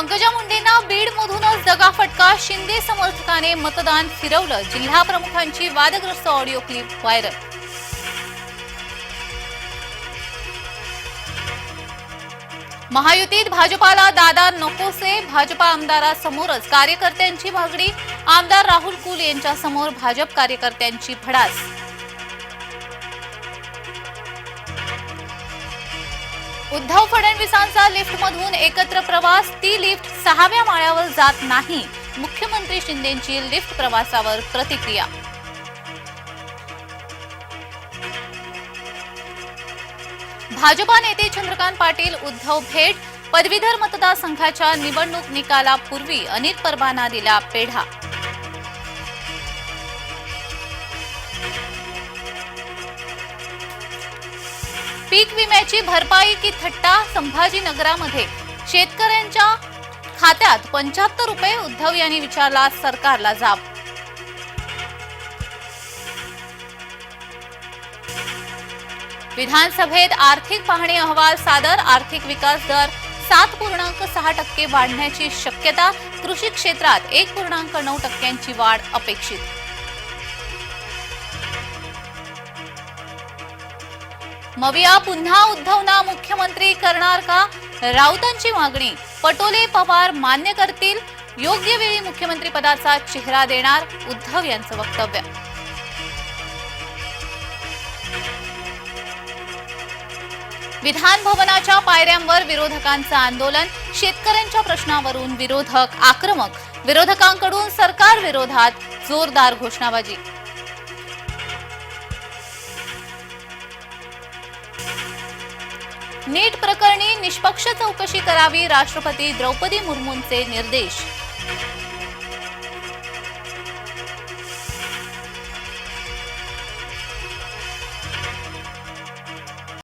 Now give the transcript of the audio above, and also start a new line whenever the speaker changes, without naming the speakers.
पंकजा मुंडेंना बीडमधूनच दगाफटका शिंदे समर्थकाने मतदान फिरवलं. जिल्हा प्रमुखांची वादग्रस्त ऑडिओ क्लिप व्हायरल. महायुतीत भाजपाला दादा नकोसे. भाजपा आमदारासमोरच कार्यकर्त्यांची मागणी आमदार राहुल कुल यांच्यासमोर भाजप कार्यकर्त्यांची भडास उद्धव फडणवीसांचा लिफ्टमधून एकत्र प्रवास ती लिफ्ट सहाव्या माळ्यावर जात नाही. मुख्यमंत्री शिंदेंची लिफ्ट प्रवासावर प्रतिक्रिया. भाजपा नेते चंद्रकांत पाटील उद्धव भेट पदवीधर मतदारसंघाच्या निवडणूक निकालापूर्वी अनिल परबांना दिला पेढा. पीक विम्याची भरपाई की थट्टा संभाजीनगरामध्ये? शेतकऱ्यांच्या खात्यात पंच्याहत्तर रुपये उद्धव यांनी विचारला सरकारला जाब. विधानसभेत आर्थिक पाहणी अहवाल सादर आर्थिक विकास दर सात पूर्णांक सहा टक्के वाढण्याची शक्यता कृषी क्षेत्रात एक पूर्णांक नऊ टक्क्यांची वाढ अपेक्षित. मविया पुन्हा उद्धवना मुख्यमंत्री करणार का? राऊतांची मागणी. पटोले पवार मान्य करतील. योग्य वेळी मुख्यमंत्री पदाचा चेहरा देणार उद्धव यांचं वक्तव्य. विधान भवनाच्या पायऱ्यांवर विरोधकांचं आंदोलन. शेतकऱ्यांच्या प्रश्नावरून विरोधक आक्रमक. विरोधकांकडून सरकार विरोधात जोरदार घोषणाबाजी. नीट प्रकरणी निष्पक्ष चौकशी करावी राष्ट्रपती द्रौपदी मुर्मूंचे निर्देश.